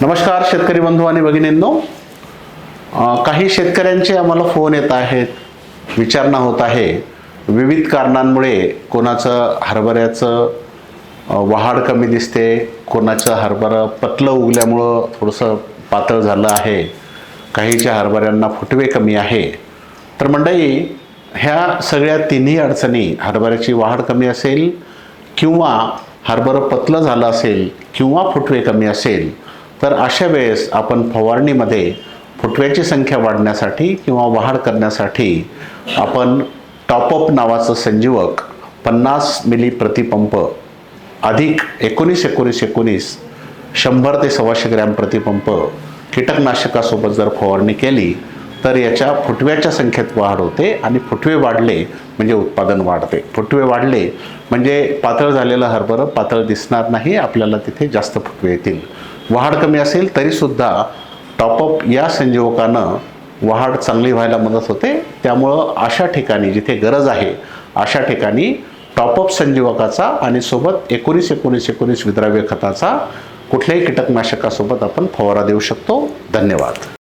नमस्कार शेतकरी बंधू आणि भगिनींनो. काही शेतकऱ्यांचे आम्हाला फोन येत आहेत विचारणा होत आहे. विविध कारणांमुळे कोणाचं हरभऱ्याचं वहाड कमी दिसते कोणाचं हरभरा पतलं उगल्यामुळं थोडंसं पातळ झालं आहे काहीच्या हरभऱ्यांना फुटवे कमी आहे. तर मंडळी ह्या सगळ्या तिन्ही अडचणी हरभऱ्याची वाढ कमी असेल किंवा हरभरं पतलं झालं असेल किंवा फुटवे कमी असेल तर अशा वेळेस आपण फवारणीमध्ये फुटव्याची संख्या वाढण्यासाठी किंवा वाढ करण्यासाठी आपण टॉपअप नावाचं संजीवक पन्नास मिली प्रतिपंप अधिक एकोणीस एकोणीस एकोणीस शंभर ते सव्वाशे ग्रॅम प्रतिपंप कीटकनाशकासोबत जर फवारणी केली तर याच्या फुटव्याच्या संख्येत वाढ होते आणि फुटवे वाढले म्हणजे उत्पादन वाढते. फुटवे वाढले म्हणजे पातळ झालेलं हरभरं पातळ दिसणार नाही आपल्याला तिथे जास्त फुटवे येतील. वाढ कमी असेल तरीसुद्धा टॉपअप या संजीवकानं वाढ चांगली व्हायला मदत होते. त्यामुळं अशा ठिकाणी जिथे गरज आहे अशा ठिकाणी टॉपअप संजीवकाचा आणि सोबत एकोणीस एकोणीस एकोणीस विद्राव्य खताचा कुठल्याही कीटकनाशकासोबत आपण फवारा देऊ शकतो. धन्यवाद.